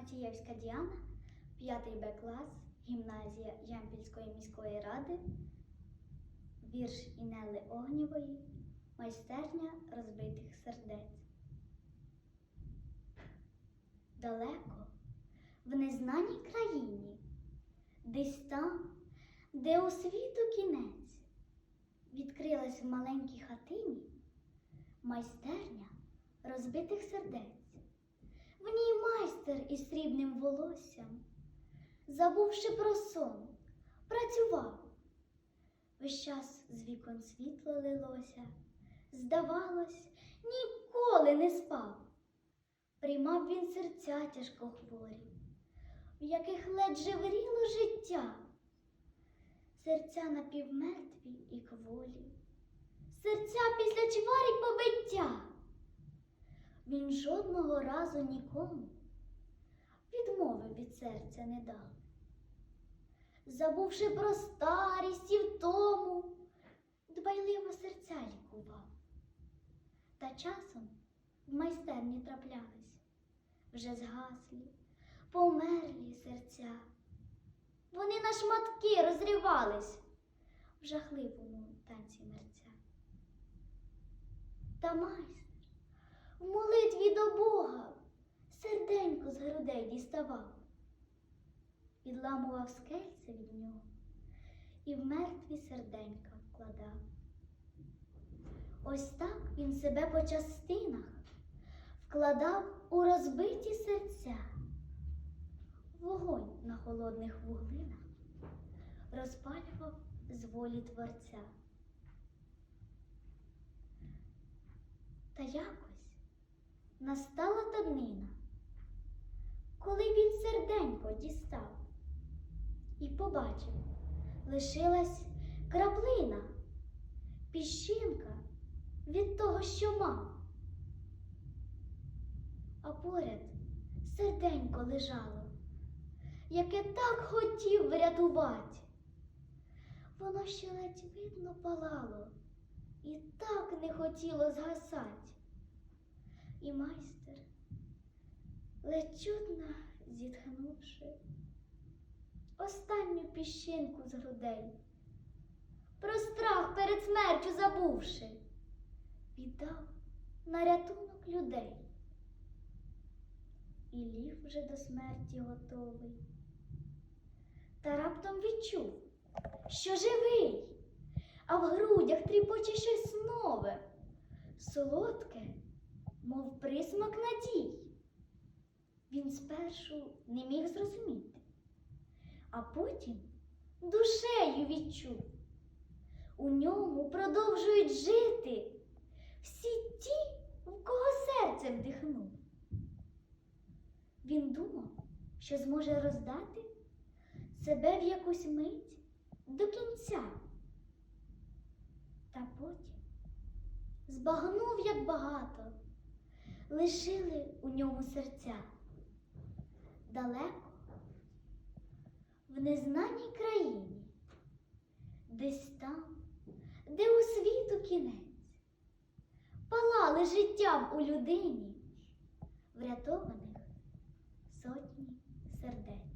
Мацієвська Діана, 5 Б клас, гімназія Ямпільської міської ради, вірш Інели Огнєвої, майстерня розбитих сердець. Далеко, в незнаній країні, десь там, де у світу кінець, відкрилась в маленькій хатині майстерня розбитих сердець. Із срібним волоссям, забувши про сон, працював. Весь час з вікон світло лилося, здавалось, ніколи не спав. Приймав він серця тяжкохворі, в яких ледь живріло життя, серця напівмертві і кволі, серця після чварі побиття. Він жодного разу нікому відмови від серця не дав. Забувши про старість і втому, дбайливо серця лікував. Та часом в майстерні траплялись вже згаслі, померлі серця. Вони на шматки розривались в жахливому танці мерця. Та майстер в молитві до Бога серденько з грудей діставав, відламував скельце від нього і в мертві серденька вкладав. Ось так він себе по частинах вкладав у розбиті серця, вогонь на холодних вуглинах розпалював з волі Творця. Та якось настала та коли він серденько дістав і побачив, лишилась краплина, піщинка від того, що мав. А поряд серденько лежало, яке так хотів врятувати. Воно ще ледь видно палало і так не хотіло згасать. І майстер, ледь чутно зітхнувши, останню піщинку з грудей, про страх перед смертю забувши, віддав на рятунок людей. І лів вже до смерті готовий. Та раптом відчув, що живий, а в грудях тріпоче щось нове, солодке, мов присмак надій. Спершу не міг зрозуміти, а потім душею відчув. У ньому продовжують жити всі ті, в кого серце вдихнув. Він думав, що зможе роздати себе в якусь мить до кінця. Та потім збагнув, як багато, лишили у ньому серця. Далеко, в незнаній країні, десь там, де у світу кінець, палали життям у людині, врятованих сотні сердець.